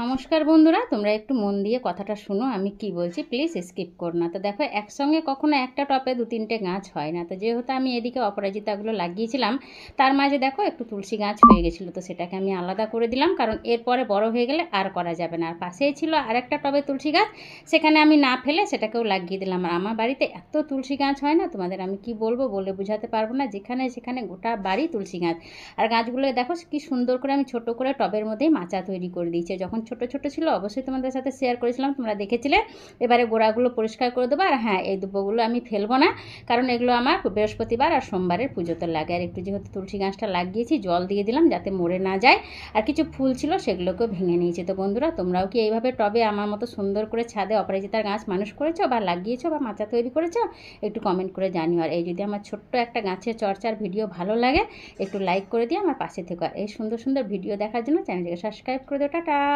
নমস্কার বন্ধুরা, তোমরা একটু মন দিয়ে কথাটা শুনো, আমি কি বলছি? প্লিজ স্কিপ করো না। তো দেখো, একসঙ্গে কখনো একটা টপে দু তিনটে গাছ হয় না। তো যেহেতু আমি এদিকে অপরাজিতাগুলো লাগিয়েছিলাম, তার মাঝে দেখো, একটু তুলসী গাছ হয়ে গেছিল। তো সেটাকে আমি আলাদা করে দিলাম, কারণ এরপরে বড় হয়ে গেলে আর করা যাবে না। আর পাশেই ছিল আরেকটা টবে তুলসী গাছ, সেখানে আমি না ফেলে সেটাকেও লাগিয়ে দিলাম। আর আমার বাড়িতে এত তুলসী গাছ হয় না, তোমাদের আমি কি বলব বলে বোঝাতে পারব না। যেখানে সেখানে গোটা বাড়ি তুলসী গাছ। আর গাছগুলো দেখো, কি সুন্দর করে আমি ছোট করে টবের মধ্যেই মাচা তৈরি করে দিয়েছি। যখন ছোট ছোট ছিল, অবশ্যই তোমাদের সাথে শেয়ার করেছিলাম, তোমরা দেখেছিলে। এবারে গোড়াগুলো পরিষ্কার করে দেবো, আর হ্যাঁ এই দুব্বগুলো আমি ফেলব না, কারণ এগুলো আমার বৃহস্পতিবার আর সোমবারের পুজোতে লাগে। আর একটু যেহেতু তুলসী গাছটা লাগিয়েছি, জল দিয়ে দিলাম যাতে মরে না যায়। আর কিছু ফুল ছিল, সেগুলোকেও ভেঙে নিয়েছি। তো বন্ধুরা, তোমরাও কি এইভাবে টবে আমার মতো সুন্দর করে ছাদে অপরাজিতার গাছ মানুষ করেছ বা লাগিয়েছো বা মাচা তৈরি করেছ? একটু কমেন্ট করে জানিও। আর এই যদি আমার ছোট্ট একটা গাছের চর্চার ভিডিও ভালো লাগে, একটু লাইক করে দিয়ে আমার পাশে থেকো আর এই সুন্দর সুন্দর ভিডিও দেখার জন্য চ্যানেলটিকে সাবস্ক্রাইব করে দিও। টাটা!